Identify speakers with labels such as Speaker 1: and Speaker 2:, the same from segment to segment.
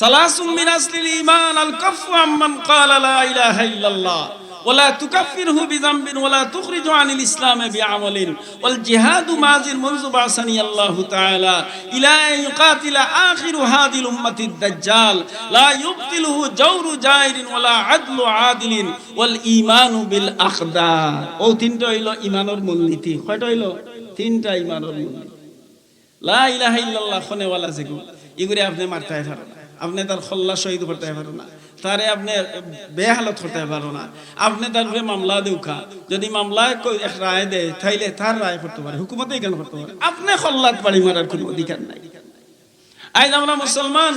Speaker 1: সালাসুম মিন আসলিল ঈমান আল কাফু আম্মান ক্বালা লা ইলাহা ইল্লাল্লাহ ولا تكفره بذنب ولا تخرج عن الإسلام بعمل والجهاد مازن منذ بعثني الله تعالى إلى أن يقاتل آخر هذه الأمة الدجال لا يبطله جور جائر ولا عدل عادل والإيمان بالأقدار ও তিনটা হইল ইমানের মূলনীতি কয়টা হইল তিনটা ইমানের মূলনীতি লা ইলাহা ইল্লাল্লাহ খনেওয়ালা যেগু এগুলি আপনি মারতে পারেন না আপনি তার খল্লা শহীদ করতে পারেন না। তারে আপনি বেহালত করতে পারো না। আপনি তার উপরে মামলা দেউখা যদি মামলায় কই এক রায় দেয়, তাইলে তার রায় করতে পারে। হুকুমতে কেন করতে পারে? আপনি খল্লাত বাড়ি মারার কোনো অধিকার নাই। আজ আমরা মুসলমান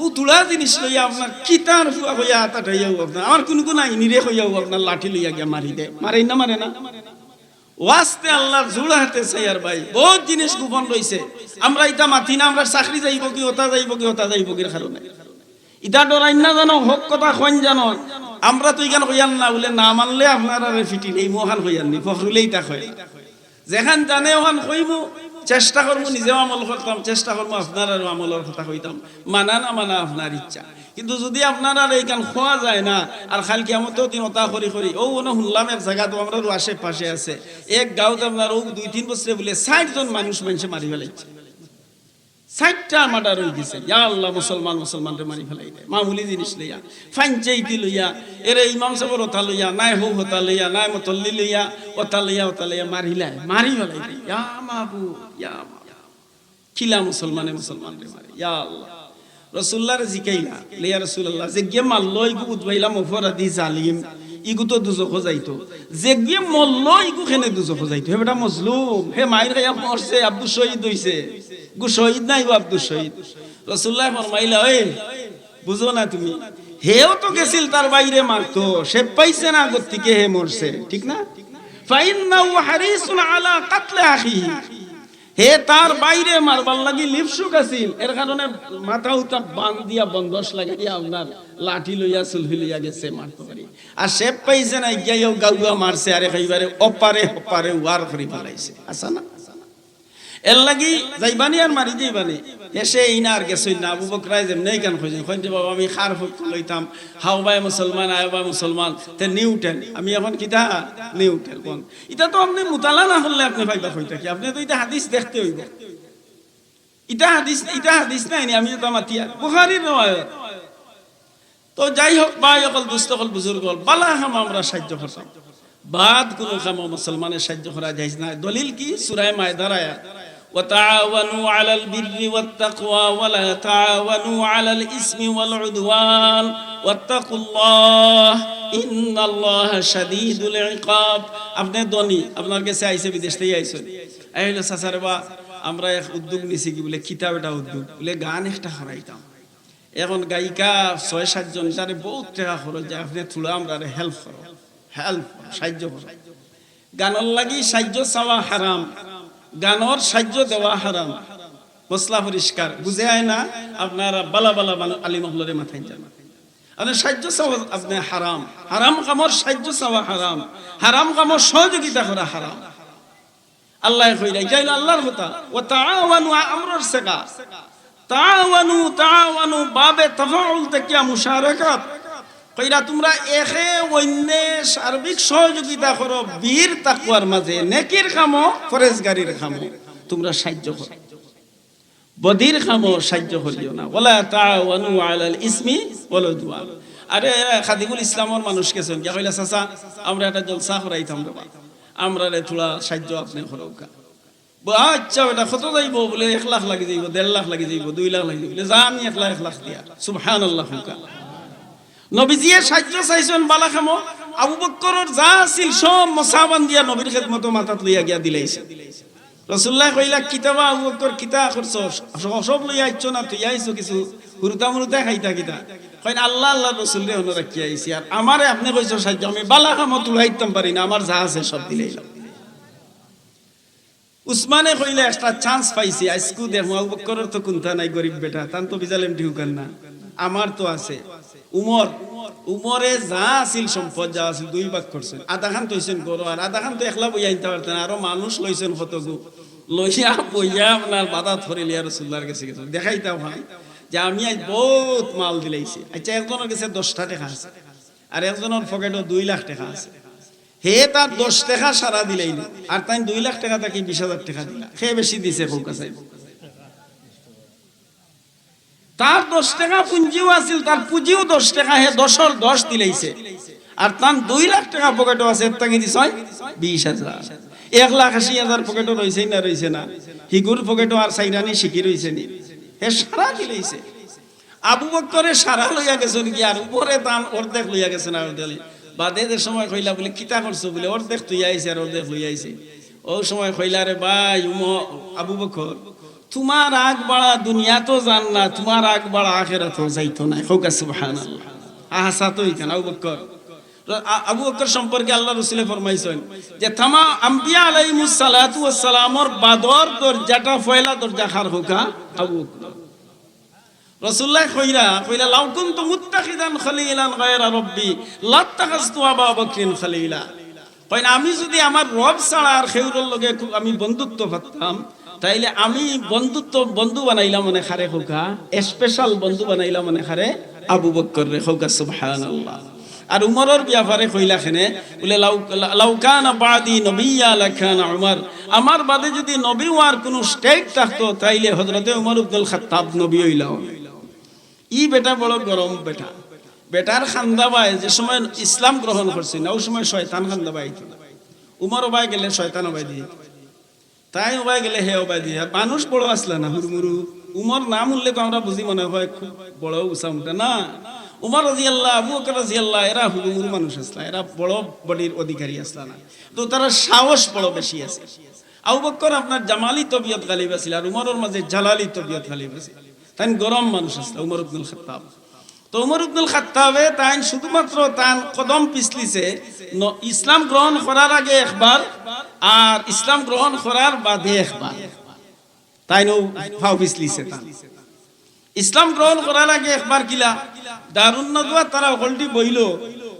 Speaker 1: ও তুলা জিনিস লইয়া আপনার কিতার হইয়া হইয়াও আপনার। আমার কোন কোন আইনি রে হইয়াও আপনার লাঠি লইয়া গিয়া মারি দে মারে না মারে না। ওয়াস্তে আল্লাহর জোড়া হাতে সাইয়ার ভাই। বহুত জিনিস গোপন রইছে। আমরা ইটা মাতি না, আমরা চাকরি যাইব কি ওটা যাইব কি ওটা যাইব কি কারণে? ইটা ডরাই না জানো, হক কথা কইন জানো? আমরা তো ইগান কইয়ান না বলে না মানলে আপনারা ফিটি নেই মহান কইয়ান নি ফখরুলে ইটা কয়। যেখান জানে ওখান কইমু চেষ্টা করব, নিজেও আমল করতাম, চেষ্টা করব, আপনার আর আমলের কথা কইতাম। মানা না মানা, আপনার ইচ্ছা। কিন্তু যদি আপনার আর এইখান খোয়া যায় না, আর খাল কিয়ামতেও দিন ওটা করি করি ও, ওনো শুনলাম এক জায়গা তো আমরা আশেপাশে আছে। এক গাঁৱত আপনার ও দুই তিন বছরে বলে ষাট জন মানুষ মানুষে মারি ফেলাইছে। ষাটটা মার্ডার হয়ে গেছে। ইয়া আল্লাহ, মুসলমান, মুসলমানরে মারি ফেলাই দেয় মামুলি জিনিস লইয়া ফাঞ্চাইতি লইয়া, এরে ইমাম সাহেবের ওথা লইয়া, নাই হৌ হতা লইয়া, নাই মতল্লি লইয়া, ওথা লইয়া ওথা লইয়া মারিলাই মারি ফেলাই দেয় ইয়া মাহবু ইয়া খিলা মুসলমানে মুসলমানরে মারে। ইয়া আল্লাহ। রসুল্লাহর জিকাইলা। লিয়া রসুল্লাহ, যে গে মাল্লো ইগু উদ্বাইলাম অপরাধী, জালিম, ইগু তো দুজখ যাইতো যে গে মল্ল ইগু খেনে দুজখ যাইতো হে বেটা মজলুম, হে মাইর খাইয়া মরছে, আব্দুল শহীদ হইছে। গু শহীদ নাই গো আব্দুল শহীদ? রসুল্লাহ ফরমাইলা, ওই, বুঝো না তুমি, হেও তো গেছিল তার বাইরে মারতো, সে পাইছে না থেকে হে মরছে। ঠিক না? ফাইন্নাহু হারিসুন আলা কাতলে আখিহি। হে তার বাইরে মারবার লাগি লিপসুক আছিল। এর কারণে মাথা উতা বান দিয়া বন্ধস লাগাইয়া আপনার লাঠি লইয়া চুলহি লইয়া গেছে মারতে পারি। আর সে পাইছে না গিয়া গাউয়া মারছে, আরে খাইবারে অপারে অপারে ওয়ার করি ফেলাইছে। আসা না? এর লাগি যাই যাইবানি আর মারি যাইবানি এসে ইনা আর গেছই না, আবু বকরাই যেমনি গান খুঁজেন খুঁজতে বাবা, আমি খার ফুট লইতাম। হাও বাই মুসলমান, আয় বাই মুসলমান, তে নিউটেন আমি এখন কিতা? নিউটেন কোন? এটা তো আপনি মুতালা না হলে আপনি ভাইবা হইতা কি? আপনি তো এটা হাদিস দেখতে হইব। ইটা হাদিস ইটা হাদিস নাই আমি তো মাতিয়া বুখারীর রওয়ায়াত। তো যাই হোক, ভাই, অকল দুস্থ অকল বুজুর্গ বালা হাম আমরা সাহায্য করতাম। বাদ কোন কাম মুসলমানের সাহায্য করা যায় না দলিল কি? সূরা মায়দার আয়াত। وتعاونوا على البر والتقوى ولا تعاونوا على الإثم والعدوان واتقوا الله إن الله شديد العقاب আপনি ধনী আপনার কাছে আইসে বিদেশ থেকে আইসেন আইলে সাসারে বা আমরা এক উদ্যোগ নিছি কি বলে কিতাব এটা উদ্যোগ বলে গান একটা হারাইতাম এখন গায়িকা ছয় সাতজন তারে বহুত টাকা খরচ যায় আপনি থোড়া আমরা হেল্প করো হেল্প সাহায্য করো গানের লাগি সাহায্য চাওয়া হারাম গানর সাহায্য দেওয়া হারাম। মশলা পরিষ্কার। বুঝে আয় না, আপনারা বালা বালা আলী মহলরে মাথায় যান। আপনি সাহায্য চাওয়া আপনি হারাম। হারাম কামর সাহায্য চাওয়া হারাম। হারাম কামর সহযোগিতা করা হারাম। আল্লাহ কইরা যাইল আল্লাহর কথা। ও তাআওয়ানু আমরর সেকা তাআওয়ানু তাআওয়ানু বাবে তাফাউল তাকিয়া মুশারাকাত। কইরা তোমরা একে অন্য সার্বিক সহযোগিতা করো, বীর তাকুয়ার মাঝে, নেকির খামো, ফরেজগারির খামো। তোমরা সাহায্য করো। বদির খামো, সাহায্য করিও না। ওলা তাআওয়ানু আলাল ইসমি ওয়াল উদওয়ান আরে খাদিমুল ইসলামের মানুষ কেছেন কি কইলা, চাচা, আমরা একটা জলসা করাইতাম রে আমরা রে থোড়া সাহায্য আপনি করৌকা আচ্ছা বেটা কত যাইব বলে? এক লাখ লাগি যাইব, দেড় লাখ লাগি যাইব, দুই লাখ লাগি বলে যা আমি এক লাখ এক লাখ দিয়া। সুবহানাল্লাহ হুকা নবীজিয়ে সাহায্য চাইছেন, বালা আবু বক্করের যা আছিল সব মশাবান দিয়া নবীর খেদমত মাথাত লইয়া গিয়া দিলাইছে। রসুল্লাহ কইলা, কিতাবা আবু বক্কর, কিতা করছ? সব লইয়া আইছ না? তুই আইছো কিছু? হুরুতা মুরুতা খাইতা কিতা? কইন, আল্লাহ আল্লাহ রসুল রে আইছি। আর আমারে আপনি সাহায্য, আমি বালা খামো তুলাইতাম পারি না, আমার যা আছে সব দিলাইলাম। উসমানে কইলে, একটা চান্স পাইছি আজকু দেখো, আবু বক্করের তো নাই, গরিব বেটা, তান তো বিজালেম ঢিউকান না। আমার তো আছে। উমর, উমরে যা আছিল সম্পদ, যা আছিল দুই ভাগ করছেন। আধা খান তৈছেন গরু আর আধা খান তো একলা বইয়া আনতে পারতেন, আরও মানুষ লইছেন কতগু লইয়া বইয়া আপনার বাধা ধরে লিয়া রসুল্লার কাছে গেছেন দেখাইতাম ভাই যে আমি আজ বহুত মাল দিলাইছি। আচ্ছা একজনের কাছে দশটা টাকা আছে আর একজনের পকেটও দুই লাখ টাকা আছে। হে তার দশ টাকা সারা দিলেই আর তাই দুই লাখ টাকা তাকে বিশ হাজার টাকা দিলা। সে বেশি দিছে কৌকা সাহেব। তার দশ টাকা পুঁজিও আছিল, তার পুঁজিও দশ টাকা, হে দশর দশ দিলেইছে। আর তার দুই লাখ টাকা পকেটও আছে তাকে দিছ বিশ হাজার। এক লাখ আশি হাজার পকেটও রয়েছে না রয়েছে না। হিগুর পকেটও আর সাইরানি শিখি রয়েছে নি। হে সারা দিলেইছে। আবু বক্করে সারা লইয়া গেছেন কি, আর উপরে তান অর্ধেক লইয়া গেছেন আর বাদে যে সময় কইলা বলে, কিতা করছ? বলে, অর্ধেক তুই আইছে আর অর্ধেক লইয়া আইছে। ও সময় কইলা রে ভাই উম আবু বকর তোমার আগ বাড়া দুনিয়া তো জান না তোমার আগ বাড়া আখেরা তো যাইতো না। হোকা সুবহানাল্লাহ। আহাসা তো ইখান আবু বকর আবু বকর সম্পর্কে আল্লাহ রসুলে ফরমাইছেন যে, তামা আম্বিয়া আলাইহিমুস সালাতু ওয়াস সালামর বাদর দরজাটা, ফয়লা দরজা খার হোকা আবু বকর রসুল্লাহ কইরা কইরা লাউ কুনতু মুত্তাখিদান খলিলান গায়রা রব্বি লাত্তাখাজতু আবা বকরিন খলিলা। কইন আমি যদি আমার রব ছাড়া আর খেউরের লগে আমি বন্ধুত্ব পারতাম তাইলে আমি বন্ধুত্ব, বন্ধু বানাইলাম মনে খারে খোকা স্পেশাল বন্ধু বানাইলাম মনে খারে আবু বকর রে খোকা, সুবহানাল্লাহ। আর উমরের ব্যাপারে কইলা খেনে, বলে লাউকানা বাদি নবিয়া লাখান উমর। আমার বাদে যদি নবী হওয়ার কোনো স্টেট থাকতো, তাইলে হযরতে উমর ইবনুল খাত্তাব নবী হইলাম। ই বেটা বড় গরম বেটা। বেটার খান্দা বাই যে সময় ইসলাম গ্রহণ করছে, না, ওই সময় শয়তান খান্দা বাই উমর ওবাই গেলে শয়তান ওবাই দিয়ে তাই ওবাই গেলে হে ওবাই দিয়ে। মানুষ বড় আসলে না হুরমুরু উমর নাম উল্লেখ আমরা বুঝি মনে হয় খুব বড় উষা উঠে না, উমর রাজি আল্লাহ আবু বকর রাজি আল্লাহ এরা হুরমুরু মানুষ আসলা এরা বড় বডির অধিকারী আসলা না। তো তারা সাহস বড় বেশি আছে। আবু বকর আপনার জামালি তবিয়ত গালিব আছিল আর উমরের মাঝে জালালি তবিয়ত গালিব আছিল। তাই গরম মানুষ আসলে উমর ইবনুল খাত্তাব। তো উমর ইবনুল খাত্তাবে তাই শুধুমাত্র তান কদম পিছলিছে ইসলাম গ্রহণ করার আগে একবার আর ইসলাম গ্রহণ করার বাদে একবার। তাই নো ফাও পিছলিছে ইসলাম গ্রহণ করার আগে একবার কিলা দারুণ নদুয়া তারা হলটি বইল।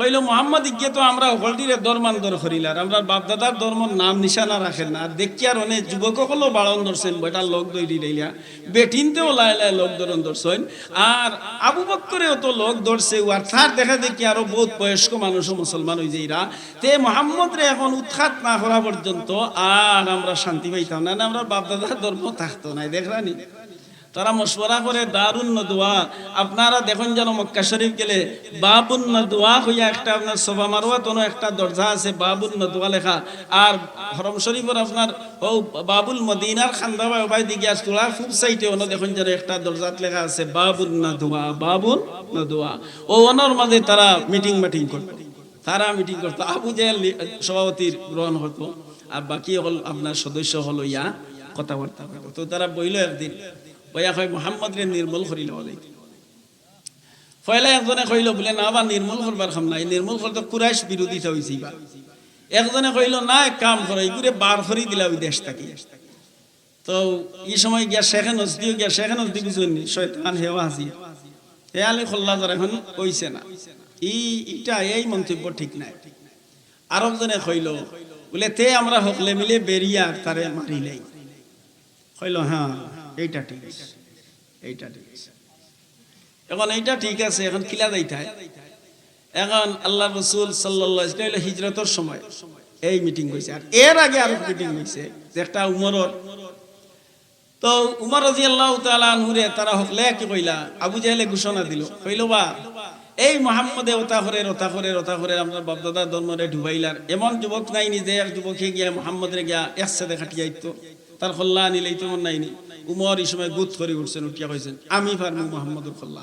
Speaker 1: কইল মোহাম্মদ ইকে তো আমরা হলটিরে দরমান দর করিলার। আমরা বাপ দাদার ধর্মর নাম নিশানা রাখেন না। দেখি আর অনেক যুবক হলো বাড়ন ধরছেন বেটার লোক দৈরি দিলা বেটিনতেও লাই লাই লোক ধরন ধরছেন আর আবু বক্করেও তো লোক ধরছে আর তার দেখা দেখি আরও বহুত বয়স্ক মানুষ মুসলমান হয়ে যাইরা তে মোহাম্মদ রে এখন উৎখাত না করা পর্যন্ত আর আমরা শান্তি পাইতাম না। আমরা বাপ দাদার ধর্ম থাকতো না। দেখরানি তারা মশওয়ারা করে, দারুণ নদুয়া আপনারা দেখুন যেন মক্কা শরীফ গেলে বাবুন নদুয়া হইয়া একটা আপনার সোফা মারোয়া তোনো একটা দরজা আছে বাবুল নদুয়া লেখা। আর হরম শরীফের আপনার ও বাবুল মদিনার খান্দা বাই দিকে আস তোলা ফুল সাইটে অন্য দেখুন যেন একটা দরজাত লেখা আছে বাবুল নদুয়া বাবুল নদুয়া ও অনর মাঝে তারা মিটিং মিটিং করতো। তারা মিটিং করতো। আবু জেল সভাপতির গ্রহণ হতো। আর বাকি হল, আপনার সদস্য হলো ইয়া, কথাবার্তা তো তারা বইল একদিন বইয়া কয় মোহাম্মদ রে নির্মূল করিল বলে ফয়লা একজনে কইল, বলে, না বা নির্মূল করবার খাম নাই। নির্মূল করতে কুরাইশ বিরোধিতা হয়েছে বা একজনে কইল, না, এক কাম করো এইগুলো বার করি দিলা ওই দেশ থাকি তো এই সময় গিয়া শেখে নজদিও গিয়া শেখে নজদি বুঝুন শয়তান হেওয়া হাসি হে আলী খোল্লাদার এখন কইছে না। ই, ইটা, এই মন্তব্য ঠিক নাই। আরবজনে কইল, বলে, তে, আমরা হকলে মিলে বেরিয়া তারে মারিলেই কইল হ্যাঁ এইটা ঠিক আছে, এইটা ঠিক আছে। এখন এইটা ঠিক আছে, এখন কিলা যাইতায় এখন আল্লাহ রসুল সাল্লাহ হিজরতর সময় এই মিটিং হয়েছে আর এর আগে আরও মিটিং হয়েছে যে একটা উমরর। তো উমর রাজি আল্লাহ তালুরে তারা কি কইলা, আবু জাহেলে ঘোষণা দিল, কইল, বা, এই মোহাম্মদে ওতা করে ওতা করে ওতা করে আমরা বাপদাদা ধর্মরে ঢুবাইলার। এমন যুবক নাই নি যে এক যুবকে গিয়া মোহাম্মদরে গিয়া একসাথে খাটিয়ে আইতো তার খল্লা আনিলেই তো মন নাইনি। উমর এই সময় গুত করে উঠছেন, উঠিয়া কইছেন, আমি পারব মোহাম্মদুর খল্লা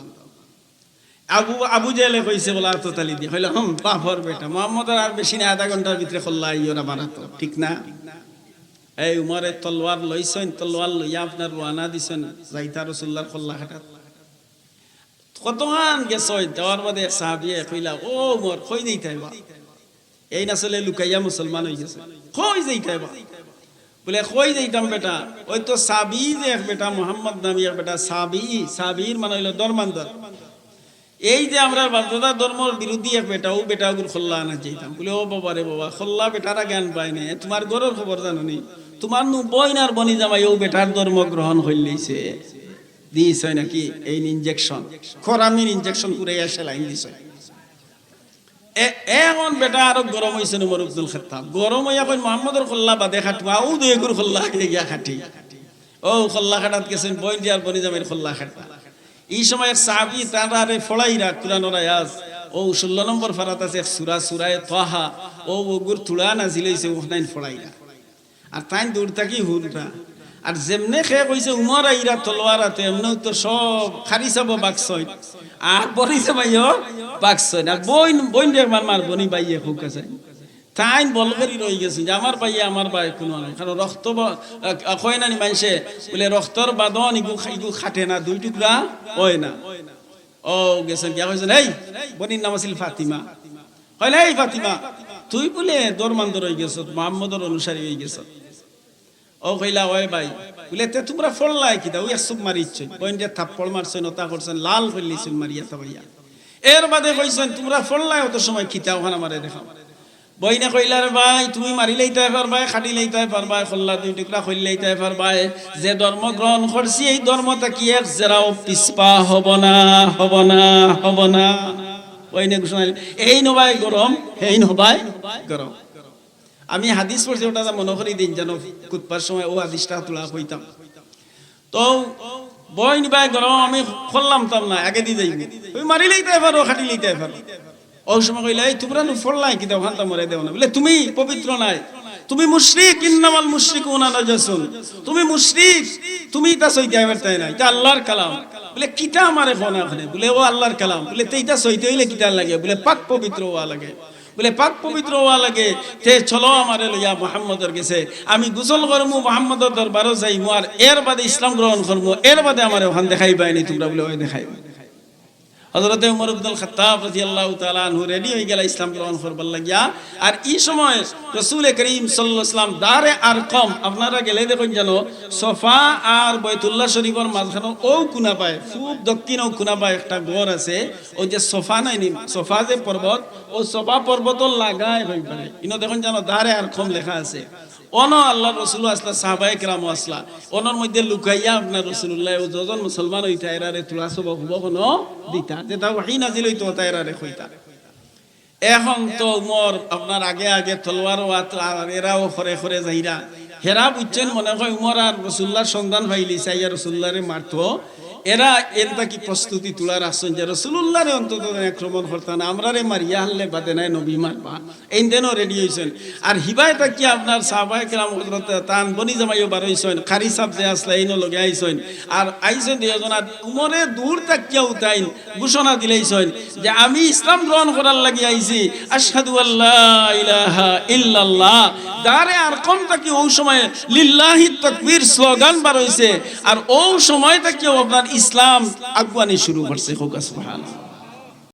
Speaker 1: আবু আবু জেলে কইছে, বলা তো তালি দিয়ে হইল হম, বাপর বেটা, মোহাম্মদের আর বেশি না আধা ঘণ্টার ভিতরে খল্লা ইয়োরা বানাতো, ঠিক না? এই উমরে তলোয়ার লইছেন, তলোয়ার লইয়া আপনার রোয়ানা দিছেন, যাইতা রসুল্লার খল্লা হাটাত কতখান গেছ যাওয়ার বাদে সাহাবিয়ে কইলা, ও মোর কই দেই তাইবা এই নাচলে লুকাইয়া মুসলমান হয়ে গেছে কই যাই তাইবা বলে, কই যাইতাম বেটা? ওই তো সাবি যে এক বেটা, মোহাম্মদ নামি এক বেটা, সাবি, সাবির মানে হইল দরমান্দর এই যে আমরা বাপদাদা ধর্মর বিরোধী এক বেটা, ও বেটা ওগুলো খোল্লা আনা যাইতাম। বলে, ও বাবা রে বাবা, খোল্লা বেটারা জ্ঞান পায় না তোমার গরর খবর জানো নি? তোমার নু বইনার বনি জামাই ও বেটার ধর্ম গ্রহণ হইলেছে দিয়েছ নাকি? এই ইনজেকশন খরামির ইনজেকশন করে এসে লাইন দিছ। এখন বেটা আরও গরম হয়েছে উমর আব্দুল খেতাব গরম হইয়া কই মোহাম্মদর খল্লা বাদে খাটবা ও দুই এগুর খল্লা খেয়ে গিয়া খাটি। ও খল্লা খাটাত গেছেন বইন দিয়ার বনি জামের খল্লা খাটা এই সময় এক সাহাবি তারা রে ফড়াইরা কুরানোর আয়াজ ও ষোলো নম্বর ফারাত আছে সুরা, সুরায় তহা, ও ওগুর তুলা না জিলাইছে ওখানে ফড়াইরা। আর তাই দূর থাকি হুরটা আর যেমনে খেয়ে কইছে উমর আইরা তলোয়ার হাতে এমনি তো সব খারি চাব বাকসই। আর বনি যাবাইও বাকসই। আর বইন বইন রে মার বনি বাইয়ে খুব কাছে তাই বল করি রয়ে গেছে যে আমার বাইয়ে আমার বাই কোনো নাই। কারণ রক্ত কয় না নি মানছে বলে রক্তর বাদন ইগু ইগু খাটে না, দুই টুকরা হয় না। ও, গেছেন গিয়া কইছেন, এই, বনির নাম আছিল ফাতিমা। না এই ফাতিমা, তুই বলে দরমান দর হয়ে গেছ, মোহাম্মদর অনুসারী হয়ে গেছ। ও কইলা ওই ভাই বলে তে তোমরা ফললাই কি দাও ইয়া সুপ মারিছ বইন যে থাপ্পড় মারছেন ওতা করছেন লাল করলিছেন মারিয়া তা ভাইয়া এর বাদে কইছেন তোমরা ফললাই অত সময় খিতা ওখানে মারে দেখাও? বইনে কইলার ভাই তুমি মারিলেইতে পারবাই খাটিলেইতে পারবাই খল্লা দুই টুকরা খইলেইতে পারবাই যে ধর্ম গ্রহণ করছি এই ধর্মটা কি এক জেরাও পিসপা হব না হব না হব না? বইনে ঘোষণা দিল, এই নবাই গরম এই নবাই গরম। আমি হাদিস পড়ছি, ওটা মনে করি দিন যেন কুতবার সময় ও হাদিসটা তোলা হইতাম। তো বই নিবাই গরম, আমি খোললাম তাম না, আগে দি যাইবি তুমি মারি লইতে পারো খাটি লইতে পারো ওই সময় কইলে, এই তোমরা নু ফললাই কি দেও, হান্তা মরে দেও না। বলে, তুমি পবিত্র নাই। তুমি মুশরিক, ইন্নামাল মুশরিকুনা নাজাসুন। তুমি মুশরিক, তুমি তা সইতে আইবার তাই নাই। এটা আল্লাহর কালাম। বলে কিতা আমারে ফোনা ওখানে বলে, ও আল্লাহর কালাম। বলে তেইটা সইতে হইলে কিতা লাগে? বলে, পাক পবিত্র হওয়া লাগে। বলে, পাক পবিত্র হওয়া লাগে। তে চলো আমার লইয়া মোহাম্মদর গেছে আমি গুসল করমু, মোহাম্মদর দরবারও যাইমু, আর এর বাদে ইসলাম গ্রহণ করমু। এর বাদে আমার ওখান দেখাই পাইনি তোমরা বলে, ওই দেখাই হজরত উমর আব্দুল খাত্তাব রাদিয়াল্লাহু তাআলা আনহু রেডি হয়ে গেল ইসলাম গ্রহণ করবার লাগিয়া। আর এই সময় রাসূল করিম সাল্লাম দারে আরকম আপনারা গেলে দেখুন জানো সফা আর বাইতুল্লাহ শরীফের মাঝখানে ও কুনা পায়, খুব দক্ষিণ ও কুনা পায় একটা ঘর আছে, ওই যে সফা নাই নি, সফা যে পর্বত, ও সফা পর্বত লাগায় হই পারে ইনো দেখুন জানো দারে আরকম লেখা আছে। অন আল্লাহ রসুল আসলা সাহাবাই কেরাম আসলা। অনর মধ্যে লুকাইয়া আপনার রসুল্লাহ যজন মুসলমান হইতা, এরারে তুলা সব হুব কোনো দিতা। যেটা ওয়াহি নাজিল হইতো, তা এরারে কইতা। এখন তো উমর, আপনার আগে আগে তলোয়ার এরাও খরে খরে যাইরা। হেরা বুঝছেন মনে হয় উমর আর রসুল্লাহর সন্ধান ভাইলি চাইয়া রসুল্লাহরে মারতো। এরা এর কি প্রস্তুতি তোলার আসছেন যে রসুল্লাহরে অন্তত আক্রমণ করতাম আমরা রে মারিয়া হারলে বাদে নাই নবী মারবা। এই দিনও রেডি হয়েছেন আর হিবাই কি আপনার সাহবাই কেরাম তান বনি জামাইও বার হয়েছেন খারি সাপ যে আসলে এই লগে আইসেন আর আইসেন দুজন আর উমরে দূর তাকিয়া উঠাইন, ঘোষণা দিলেইছেন যে আমি ইসলাম গ্রহণ করার লাগি আইছি, আশহাদু আল্লাহ ইলাহা ইল্লাল্লাহ। দারে আর কম তাকি ওই সময় লিল্লাহি তাকবীর স্লোগান বার হইছে, আর ওই সময় তাকিও আপনার ইসলাম আগুয়ানি শুরু করছে হোক সুবহানাল্লাহ।